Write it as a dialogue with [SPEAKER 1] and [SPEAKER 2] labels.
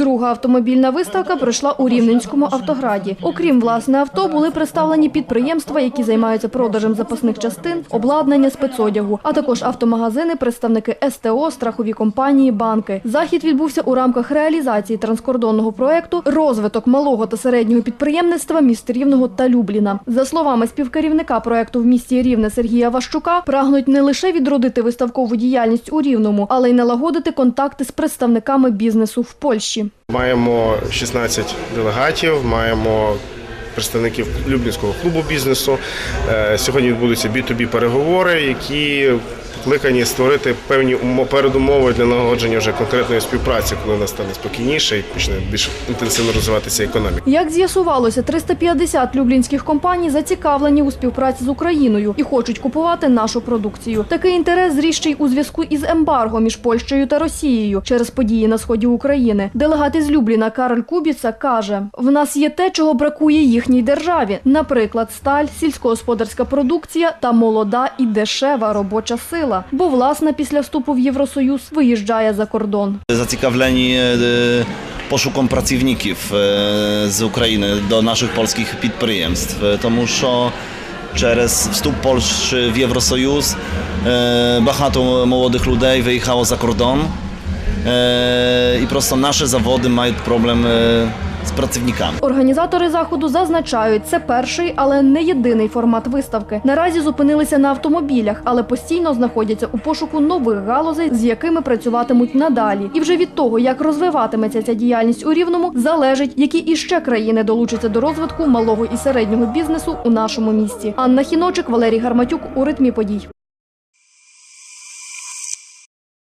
[SPEAKER 1] Друга автомобільна виставка пройшла у Рівненському автограді. Окрім власне авто, були представлені підприємства, які займаються продажем запасних частин, обладнання, спецодягу, а також автомагазини, представники СТО, страхові компанії, банки. Захід відбувся у рамках реалізації транскордонного проекту розвиток малого та середнього підприємництва міст Рівного та Любліна. За словами співкерівника проекту в місті Рівне Сергія Ващука, прагнуть не лише відродити виставкову діяльність у Рівному, але й налагодити контакти з представниками бізнесу в Польщі.
[SPEAKER 2] Маємо 16 делегатів, маємо представників Люблінського клубу бізнесу. Е, Сьогодні відбудуться B2B переговори, які покликані створити певні умо- передумови для налагодження вже конкретної співпраці, коли вона стане спокійніше і почне більш інтенсивно розвиватися економіка.
[SPEAKER 1] Як з'ясувалося, 350 люблінських компаній зацікавлені у співпраці з Україною і хочуть купувати нашу продукцію. Такий інтерес зріс ще й у зв'язку із ембарго між Польщею та Росією через події на сході України. Делегат із Любліна Кароль Кубіца каже: в нас є те, чого бракує їхній державі, наприклад, сталь, сільськогосподарська продукція та молода і дешева робоча сила. Бо власне після вступу в Євросоюз виїжджає за кордон.
[SPEAKER 3] Zацікавлені е, пошуком працівників е, з України до наших польських підприємств, тому що через встуp Польщі в Євросоюз е, багато молодих людей виїхало за кордон і просто наші заводи мають проблем з працівниками.
[SPEAKER 1] Організатори заходу зазначають, це перший, але не єдиний формат виставки. Наразі зупинилися на автомобілях, але постійно знаходяться у пошуку нових галузей, з якими працюватимуть надалі. І вже від того, як розвиватиметься ця діяльність у рівному, залежить, які іще країни долучаться до розвитку малого і середнього бізнесу у нашому місті. Анна Хіночик, Валерій Гарматюк у ритмі подій.